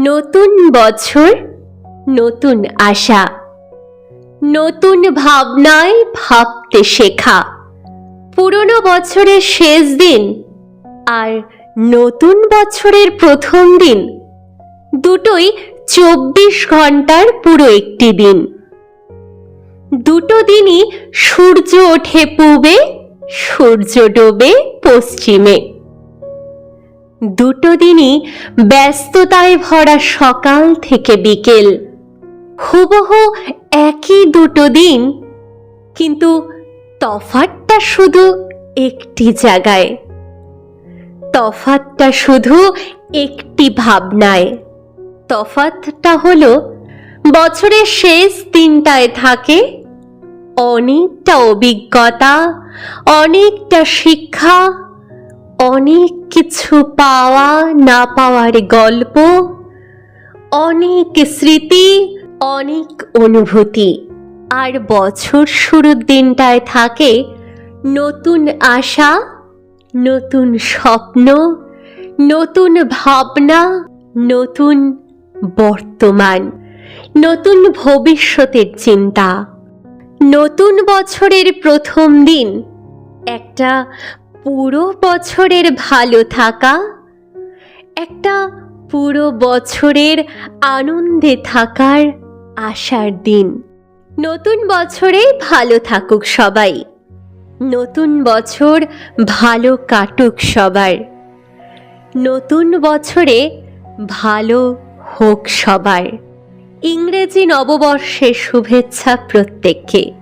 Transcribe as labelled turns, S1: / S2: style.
S1: নতুন বছর, নতুন আশা, নতুন ভাবনায় ভাবতে শেখা। পুরনো বছরের শেষ দিন আর নতুন বছরের প্রথম দিন দুটোই চব্বিশ ঘণ্টার পুরো একটি দিন। দুটো দিনই সূর্য ওঠে পূবে, সূর্য ডোবে পশ্চিমে। দুটো দিনই ব্যস্ততায় ভরা সকাল থেকে বিকেল। হুবহু একই দুটো দিন, কিন্তু তফাতটা শুধু একটি জায়গায়। তফাতটা শুধু একটি ভাবনায়। তফাতটা হলো, বছরের শেষ দিনটায় থাকে, অনেকটা অভিজ্ঞতা, অনেকটা শিক্ষা অনেক কিছু পাওয়া না পাওয়ার গল্প, অনেক স্মৃতি, অনেক অনুভূতি। আর বছর শুরুর দিনটায় থাকে নতুন আশা, নতুন স্বপ্ন, নতুন ভাবনা, নতুন বর্তমান, নতুন ভবিষ্যতের চিন্তা। নতুন বছরের প্রথম দিন একটা পুরো বছরের ভালো থাকা, একটা পুরো বছরের আনন্দে থাকার আশার দিন। নতুন বছরে ভালো থাকুক সবাই। নতুন বছর ভালো কাটুক সবার। নতুন বছরে ভালো হোক সবার। ইংরেজি নববর্ষের শুভেচ্ছা প্রত্যেককে।